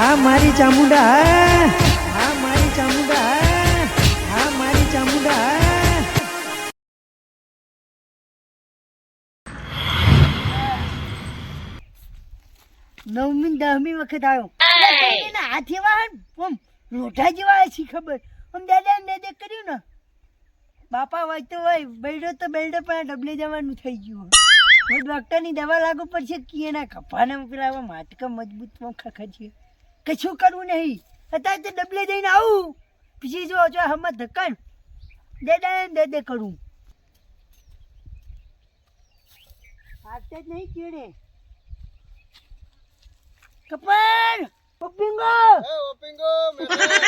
હા મારી ચામુંડા હા મારી ચામુંડા હા મારી ચામુંડા. નવમી દહમી દસમી વખત આવ્યો. હાથ એવા આમ રોઢા જેવા છે ખબર. આમ દાદા ને દે કર્યું ને. બાપા વાંચતો તો હોય બેડો તો બેડો પણ ડબલે જવાનું થઈ ગયું હું ડોક્ટરની દવા લાગુ પડશે કે એના કપાને પેલા માટકા મજબૂત ખખર છે. કશું કરવું નહીં. અત્યારે તો ડબલે જઈને આવું. પછી જો જો હમત ધક્કન. દે દે દે કરું. હાથે જ નહીં કેડે. કપાલ! ઓપિંગો એ ઓપિંગો મેઠા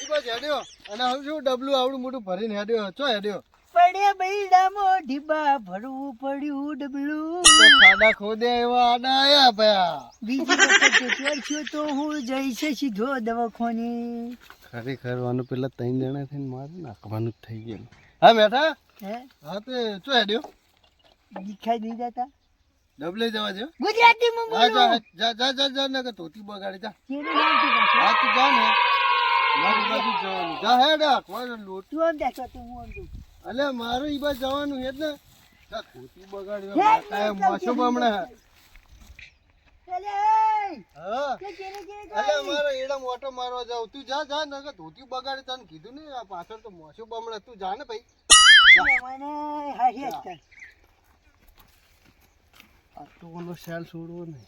ઈ બાજ હેડ્યો. અને હવે શું ડબલું આવડું મોટું ભરીને હેડ્યો. ચો હેડ્યો? પડે બૈડામો ઢીબા ભરવું પડ્યું ડબલું. ખાડા ખોદે એવા આડા આયા ભયા. બીજી વખત ચોરછ્યો તો હું જઈશ સીધો દવાખોને. ખરેખર વાનું પેલા ત્રણ જણા થઈને મારે નાખવાનું જ થઈ ગયું હા મેઠા હે? હા તે ચો હેડ્યો? દીખાઈ નહીં જતા? ડબલે જવા દો ગુજરાતીમાં હા બોલો જા જા જા જા ના કે ધોતી બગાડી જા. કેરી નામ બસ પાછું? હા તું જા ને. મારી બાજુ જવાનું. જા હેડા કોણ લોટ. આમ દેખો તું હું આમ. અલે મારું ઈ બાજુ જવાનું છે ને. જા ધોતી બગાડ્યો. કાંઈ ને મોશું બમણે કે અલે મારો એડા મોટો મારવા જાવ. તું જા જા નકર ધોતી બગાડે તને કીધું ને આ પાછળ તો મોશું બમણે. તું જા ને ભાઈ. મને જ. કર. આટલો સેલ છોડવો ને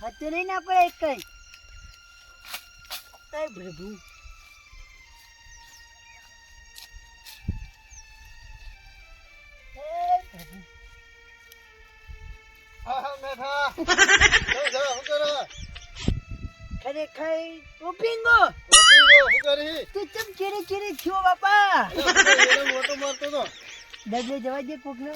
હાથે નહીં ના પડે એક કઈ. પ્રભુ ખરેખર ઓપિંગો ઓપિંગો હું કરી તું ચમ ચેરે ચેરે થયો બાપા મોટો મારતો તો ડબલે જવા દે કોકને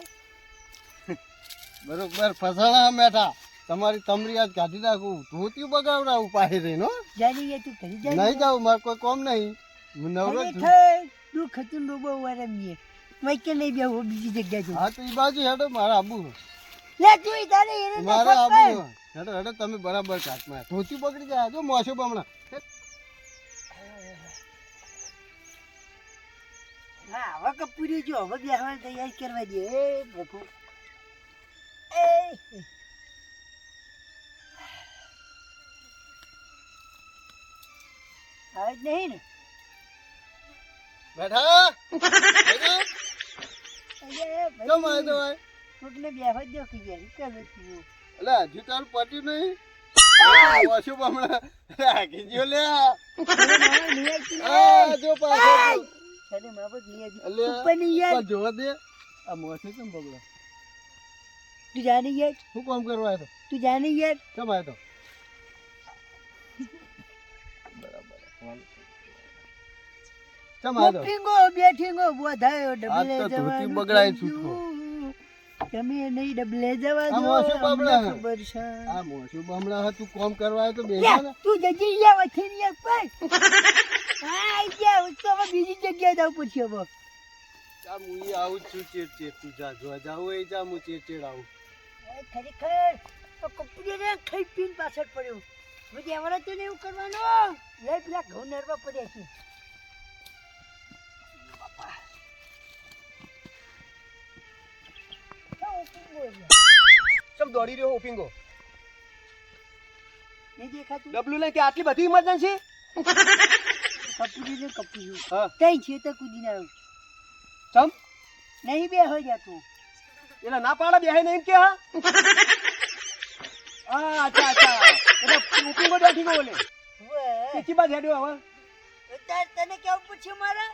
બરોબર ફસાણા મેઠા તમારી તમરી આજ કાઢી નાખું. ધોતી બગાવડા પાસે રે નો? જાની એ તું કરી જા નહીં જાવ મારે કોઈ કોમ નહીં. હું નવરો છું. તું ખતું ડોબો વારમીએ મેં કે નહીં બેહો બીજી જગ્યા જો હા તો ઈ બાજુ હેડો મારા આબુ. લે તું તારે એને મારે આબુ હેડો હેડો તમે બરાબર કાચમાં ધોતી પકડી જાય જો મોસો બમણા. હા હવે કપૂરી જો હવે બેહવાની તૈયારી કરવા દે. એ પ્રભુ એ. હવે જ નહીં ને? બેઠા? કેમ આવ્યો ભાઈ? કોકને બેહવા દો કે યાર કે તું એટલે હજુ તારું પટ્યું નહીં. મોશું બમણા કીધું લે. આ જો પાછો. અલે પણ જોવા દે. આ મોસે કેમ બગડે? તું જાને યાર. શું કામ કરવા આવ્યો તું? જાને યાર. કેમ આવ્યો બરાબર કેમ આવ્યો? બેઠીંગો બોધાયો ડબલે આજ તો ધોતી જવાનું બગડાય છૂટકો. તમે નહીં ડબલે જવા દો મોસું. ખબર છે. આ મોશું બમણા હતું કોમ કરવા તો લે, તું જજી વચ્ચેની યા પર. હા આઈ ગયા હું તો બીજી જગ્યાએ જવું હવે. આ મુઈ આવું જ છું ચેડ ચેડ તું જા જોવા જાવું એ જા હું ચેડ ચેડ આવું. ખરેખર તો કપડીને ખાઈ પીન પાછળ પડ્યો. પછી અમારે તો એવું કરવાનું. લે પેલા ઘઉં નરવા પડ્યા છે. દોડી રહ્યો ઓપિંગો નહીં દેખાતું? ડબલું લઈ કે આટલી બધી ઇમરજન્સી કપડીને કપડ્યું હા. કઈ છે તો કૂદીને આવ્યું. ચમ? નહીં બે હોય જતું એટલે ના પાડે બે નહીં કે હા? અચ્છા અચ્છા. એટલે ઓપિંગો બેઠી ગયો ઓલે કેટલી બાદ હેડ્યો હવે? તને કેવું પૂછ્યું મારે?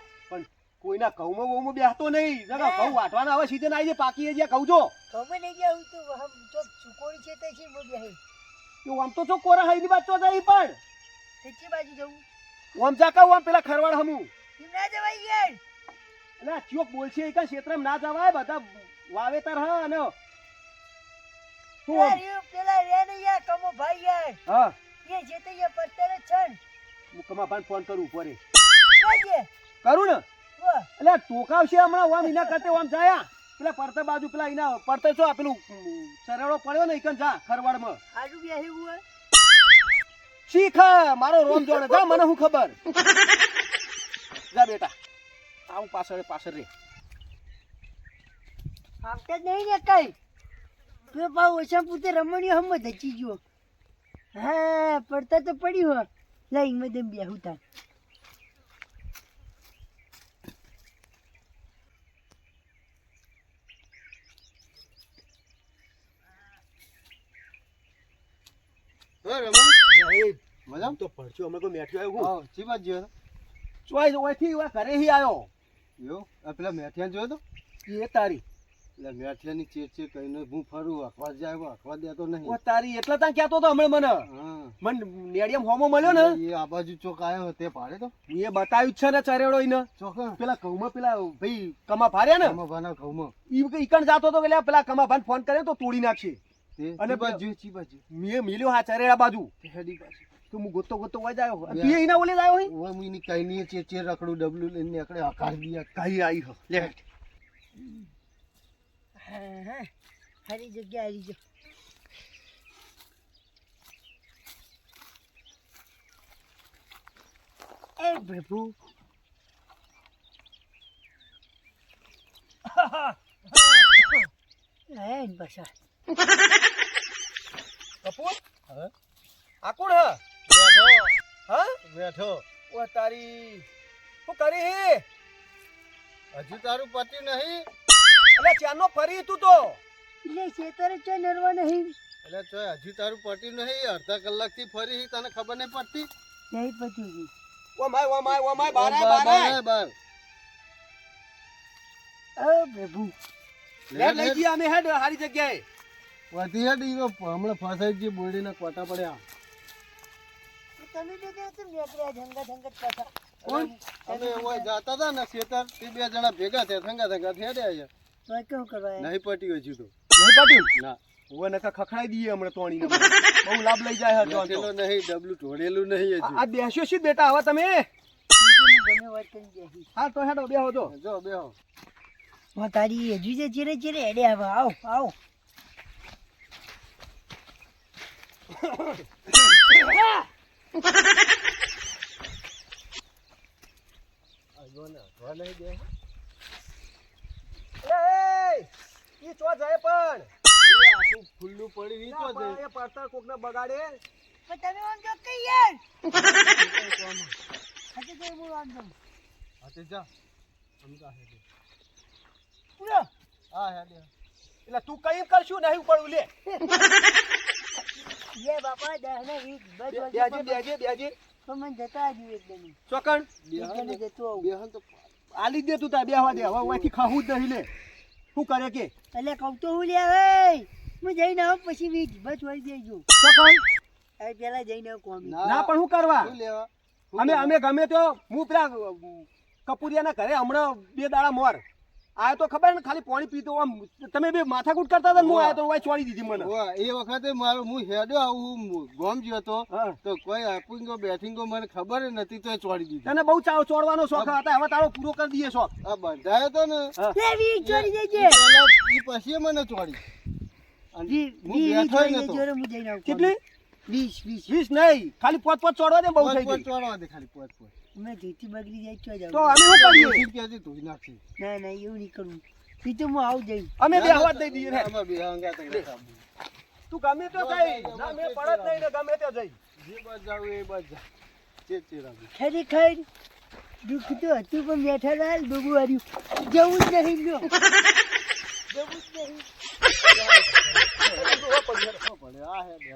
કોઈના ઘઉંમાં બહુમાં બેહતો નહીં. જરા ઘઉં વાટવાના આવે સીધે આવી જાય પાકી જ્યાં કહું છો ખબર નહીં ગયા હું તો હમ જો ચુકોડી છે તે છે મો બેહી તો આમ તો છો કોરા હાઈની વાત તો જાય પણ. તેચી બાજુ જવું. ઓમ જા કહું આમ પેલા ખરવાડ હમું. કેમ ના જવાય યાર. એટલે ચોક બોલશે એ કાં ક્ષેત્રમાં ના જવાય બધા વાવેતર હા અને તું પેલા રે ને યાર કમો ભાઈ યાર. હા. એ જે તે યાર પત્તર જ છે ને. હું ફોન કરું ઉપર કરું ને? એટલે ટોકાવશે હમણાં ઓમ એના કરતે ઓમ જાય. પેલા પડતર બાજુ પેલા એના પડતર છો પેલું સરેડો પડ્યો ને ઈકન જા ખરવાડમાં. આડું બેહી હોય. શીખ મારો રોમ જોડે જા મને હું ખબર? જા બેટા આવું પાછળ પાછળ રે. આવતા જ નહીં ને કઈ. તું પાવ ઓછા પૂતે રમણીય હમ ધચી ગયો. હા પડતા તો પડ્યું હો લઈ મેં તેમ બેહું તાર. હે તો પડશું અમે કોઈ મેઠ્યો આવ્યો હા ચી બાજુ જોયો ચોઈસ ઓયથી ઓય ઘરે હી આવ્યો. યો આ પેલા મેઠિયા જોયો તો? એ તારી. એટલે મેઠિયાની ચેર ચેર કહીને હું ફરું અખવા જાય અખવા દેતો ઓ તારી એટલે ત્યાં કહેતો તો હમણાં મને. મને નેડિયમ હોમો મળ્યો ને? એ આ બાજુ ચોક આવ્યો તે પાડે તો? એ બતાવ્યું છે ને ચરેડો ઈને. ચોક? પેલા ઘઉંમાં પેલા ભાઈ કમા ફાર્યા ને? ભાના ઘઉંમાં. ઈ ઈકણ જાતો તો એટલે પેલા કમા ભાન ફોન કર્યો તો તોડી નાખશે. અને ચી બાજુ ચી બાજુ. મેં મિલ્યો હા ચરેડા બાજુ. તે હેડી બાજુ તો હું ગોતો ગોતો વાજ આવ્યો તું એના ઓલે આવ્યો હી? ઓય મુઈની કઈ નહીં ચેર ચેર રખડું ડબલું લઈને નીકળે હકાર દિયા કઈ આવી હો. લે હા હા. હારી જગ્યા હારી જો. એ પ્રભુ. હા હા પાછા. કપૂર? હા? આ કોણ હ? બેઠો. હા? બેઠો. ઓ તારી શું કરી હે? હજુ તારું પતિ નહીં? એટલે ચાનો ફરી તું તો. એટલે ખેતરે ચો નરવા નહીં. એટલે ચોય હજુ તારું પતિ નહીં? અડધા કલાકથી ફરી તને ખબર નહીં પડતી? નહીં પતી oh my oh my oh my બારે બારે બાર બાર, બાર. ઓ પ્રભુ લે લઈ ગયા અમે હેડ હારી જગ્યાએ. વધી હેડ ઈ તો હમણાં ફસાઈ ગઈ બોડીના કોટા પડ્યા. તમે બે જણા કેમ નીકળ્યા ઝંગા ઝંગત પાછા? કોણ? અમે ઓય જાતા હતા ને ખેતર તે બે જણા ભેગા થયા થંગા થંગા થયા રહ્યા તો કેવું કરવા નહીં પટ્યું હજુ તો. નહીં પાટ્યું? ના. ઓવે નકા ખખડાઈ દઈએ હમણાં તોણી બહુ. લાભ લઈ જાય હે તો. નહીં ડબલું ઢોળેલું નહીં આ આ બેસ્યો છે બેટા હવે તમે? હું ગમે વાત કરી જઈશ હા તો હેડો બેહો તો જો બેહો. હું તારી હજુ જે ચીરે ચીરે હેડે હવે આવો આવો જો ને હટવા નહીં દે એ ઈ ચો જાય પણ એ આખું ખુલ્લું પડી ના, બગાડે તમે આમ કઈ યાર હજી તો હું આમ હાથે જા સમજા હેડે. પૂરો હા હેડે એટલે તું કઈ કરશું નહીં પડવું લે જે બાપા દહને વીસ બસ બેજે બેજે બેજે પણ જતા આવ્યું એકદમ ચોકણ? એકદમ જતું આવું. બેહન તો આલી દે તું તાર બેહવા દે હવે ઓયથી ખાવું જ નહીં લે. શું કરે કે? એટલે કહું તો હું લે હવે હું જઈને આવું પછી વીજ બસ વળી દેજો ચોકણ? પેલા જઈને આવું કોમી. ના. પણ શું કરવા? શું લેવા? અમે અમે ગમે તો હું પેલા કપૂરિયાના ઘરે હમણાં બે દાડા મોર. આયો તો ખબર ને ખાલી પાણી પીતો આમ તમે બે માથાકૂટ કરતા હતા હું આયો તો વાય છોડી દીધી મને. એ વખતે મારો હું હેડો આવું ગોમ ગયો તો. તો કોઈ આપીંગો બેઠીંગો મને ખબર નથી તો છોડી દીધી. તને બહુ ચાવ ચોડવાનો શોખ હતા હવે તારો પૂરો કરી દઈએ શોખ. આ બંધાયો તો ને. લે છોડી દેજે એ પછી મને આવું. કેટલી? વીસ વીસ. વીસ નહીં ખાલી પોત પોત ચોડવા દે બહુ થઈ ગઈ. ચોડવા દે ખાલી પોત પોત. મેં ધોતી બગડી જાય ચો જાવ તો અમે શું કરીએ? ડોશી કહેતી તું નાખી. ના ના એવું નહીં કરવું પીતો તો હું આવ જઈ. અમે બે હવા દઈ દઈએ ના, રે. બે હંગા તઈ તું ગમે તો જઈ. ના મેં પડત નહીં ને ગમે તો જઈ. જે બસ જાવ એ બસ જા. ચેક રાખી. ખરેખર દુઃખ તો હતું પણ બેઠા લાલ ડૂબું હાર્યું. જવું જ નહીં લ્યો. જવું જ નહીં. પડે? આ હે બે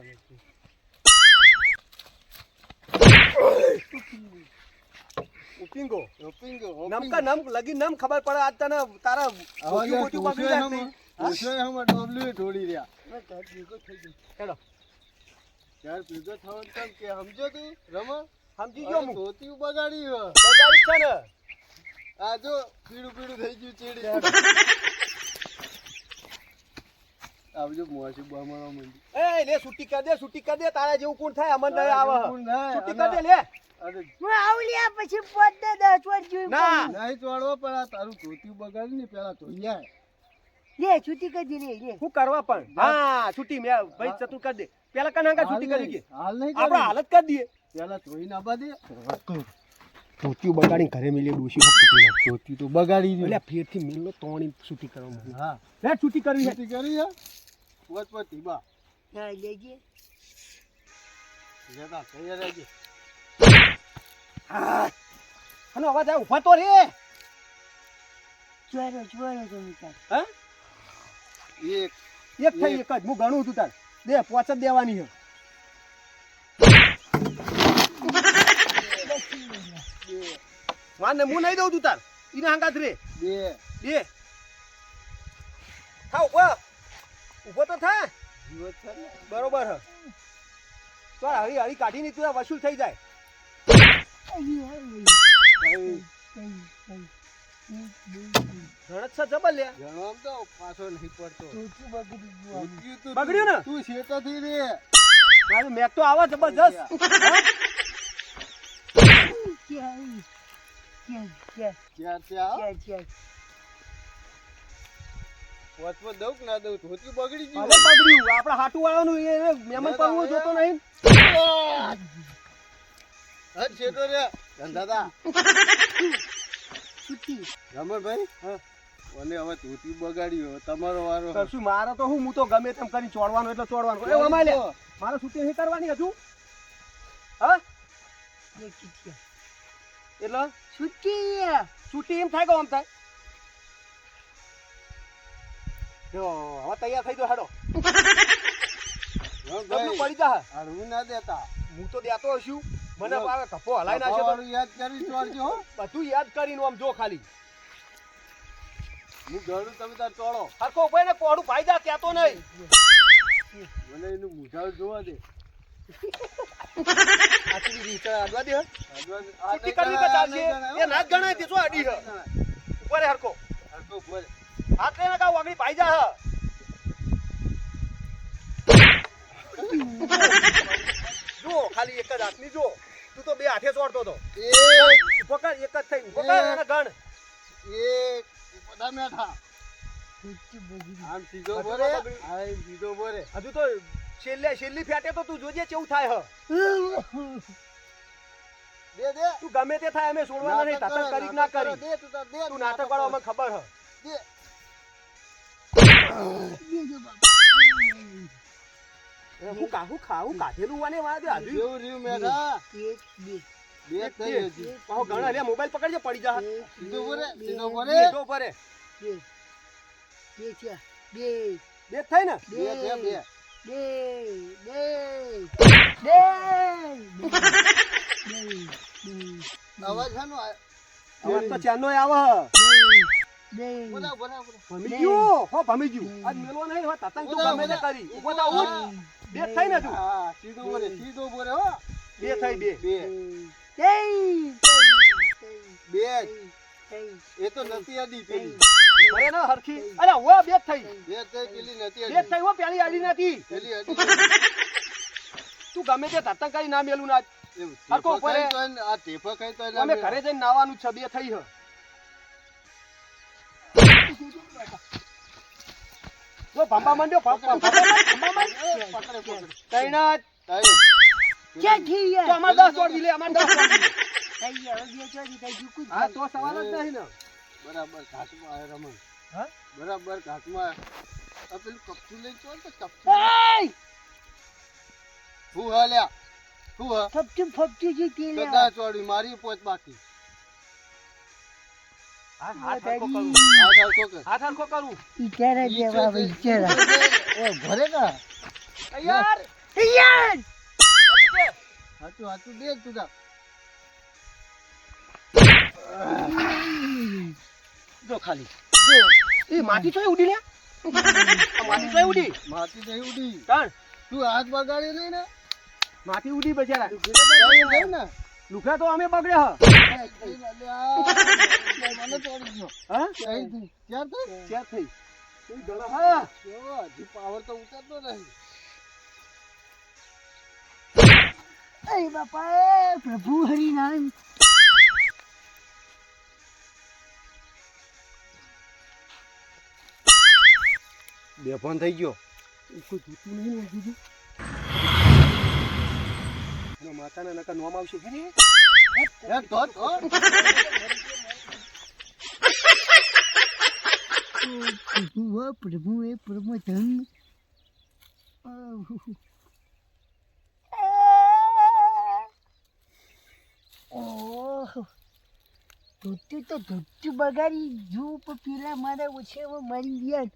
વસ્તુ. પિંગો નમકા. નમ લગી નમ ખબર પડે આજ તને તારા મોટી મોટી બગડી હમ- જતી. હમ ડોબલીએ ઢોળી રહ્યા. હેડો ત્યાર ભેગો થવાનું કેમ કે સમજો તું રમા? સમજી ગયો હું. ધોતી બગાડી બગાડી છે ને. આ જો પીળું પીળું થઈ ગયું ચીડી. આવજો મોસી બામણો મંડી એ લે સુટી કર દે સુટી કર દે. તારા જેવું કોણ થાય? અમન આવે. સુટી કર દે લે. હું આવું પછી પોત દે જોઈ ના. નહીં ચોડવો પણ આ તારું ધોતી બગાડી ને પેલા ધોઈ આય. લે છૂટી કરી દે લે શું કરવા પણ? હા. છૂટી મેં ભાઈ ચતુર કરી દે. પેલા કનાંગા છૂટી કરી કે હાલ નહીં આપણે હાલત કરી દઈએ. પેલા જોઈ ના બાદે ધોતિયું બગાડી ઘરે મિલી ડોશી છૂટી ના જોતી તો બગાડી એટલે ફેરથી મિલનો તોણી છૂટી કરવા હા. લે છૂટી કરી હે. હા? લેજે. જતા તૈયાર રહેજે. અને અવાજ આવે ઊભા તો રે. જોયો જોયો તો મિત્ર હા? એક એક થઈ એક. જ. હું ગણું છું તાર. દે પોચ જ દેવાની છે. વાંધે હું નહીં દઉં તું તાર. ઈને હાંગાત રે. બે. બે. થા ઊભો. ઊભો તો થા. બરોબર હ. તો હળી હળી કાઢીને તું વસૂલ થઈ જાય. દઉં કે ના દઉં? ધોતી બગડી ગયું. બગડ્યું. આપડે હાટુ વાળાનું એ એ મહેમાન પડવું જોતો નહીં. હટ શેતો રે. ધંધાતા છૂટી રમણભાઈ હા. અને હવે ધોતી બગાડ્યું તમારો વારો શું મારે તો હું હું તો ગમે તેમ કરી ચોડવાનું એટલે ચોડવાનું. એ વમાઈ લે. મારે છૂટી નહીં કરવાની હજુ. હા? એટલે? છૂટી છૂટી એમ થાય કે આમ થાય? જો હવે તૈયાર થઈ ગયો હેડો. પડી જા હળવું ના દેતા. હું તો દેતો હશું. મને પાવે કફો હલાઈ નાખે તો. યાદ કરી ચોરજો હો. બધું યાદ કરીને આમ જો ખાલી. હું ગણું તમે તાર ચોળો હરખો ભાઈ ને કોડું ફાયદા જા કહેતો નહીં. મને એનું મુઢાળ જોવા દે. આટલી રીત કરવી કે ચાલશે? એ ના ગણાય તે હે? હરખો. બોલ. હાથ લઈને કાઉ વાગડી ભાઈ જા હે. ખાલી એક જ હાથની જો તું તો બે હાથે ચોડતો હતો. ઊભો કર એક જ થઈ ઊભો કર અને ગણ. એક. બધા મેઠા આમ સીધો બોરે આમ સીધો બોરે હજુ તો છેલ્લે છેલ્લી ફેટે તો તું જોજે કેવું થાય હ. દે દે. તું ગમે તે થાય અમે છોડવાના નહીં તાતક કરી ના કરી દે તું દે તું નાટક વાળો અમને ખબર હ. દે. હું કાહું ખાવું કાઢેલું વાને વાદે હાજુ જેવું રહ્યું મેઠા એક બે. બે થઈ. હજી. પાહો ગણા લે મોબાઈલ પકડજે પડી જા. સીધો પરે બે, સીધો પરે સીધો પરે બે છે બે. બે થઈ થાય ને? બે બે બે બે. બે બે અવાજ આ- અવાજ તો ચાનો આવે. બે બોલા બોલા બોલા ભમી ગયું હો ભમી ગયું આજ મેલવો નહીં હો તતંગ તું ગમે તે કરી ઊભો થા ઉઠ બે જ ને તું હા સીધો બોરે સીધો બોરે હો બે થઈ બે બે બે એ તો નથી આડી પેલી અરે ના હરખી અરે હો બે થઈ બે થઈ પેલી નથી બે થઈ હો પેલી આડી નથી પેલી તું ગમે તે તતંગ કરી ના મેલું ના ઉપર આ તો અમે- ઘરે જઈને નાવાનું છે બે થઈ હ ભંબા માંડ્યો ભંબા તો અમારે દસ ચોડી લે અમારે દસ ચોડી લે. થઈ ગયા હવે ચોરી થઈ ઝૂકું હા તો સવાલ જ નહીં ને. બરાબર ઘાટમાં આવે રમણ. હા? બરાબર ઘાટમાં આ પેલું કપચું લઈ ચાલ તો કપચું. થાય. હું હાલ્યા હું હા. ફપચું ફપચું જે તે લે કદા ચોડી મારી પોચ બાકી. હાથ હાથ હરખો કરું. આ તાર કોક. હાથ હરખો કરું. ઈચારા જેવા હવે ઈચારા એ ભરે કા? તૈયાર? તૈયાર! હાથું દે. હાચું. હાચું દે તું તાર. જો ખાલી. જો. એ માટી ચોય ઉડી લે? આ માટી ચોય ઉડી? માટી જઈ ઉડી. કાણ તું હાથ બગાડી નહીં ને. માટી ઉડી બજારા. જઈ જઈ ને. લુખા તો અમે બગડે હ. અલ્યા, મને ચોડી ગયો હા? ક્યાં થઈ? ચેક થઈ? તું ગળો હા. હજી પાવર તો ઉતરતો નહીં અરે બાપા પ્રભુ હરિનામ. બેફોન થઈ ગયો. કોઈ જોતું નહીં માતાના નકા નોમ આવશે. પ્રભુ હો પ્રભુ એ ઓહો. ધોતું તો ધોતું બગાડી જુ પીલા મારા ઓછે મરી ગયા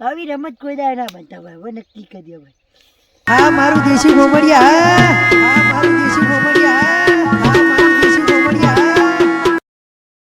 આવી રમત કોઈ દાડા ના બતાવે હવે નક્કી કરી હવે હા મારું દેશી ગોમડિયા હા. મારું દેશી ગોમડિયા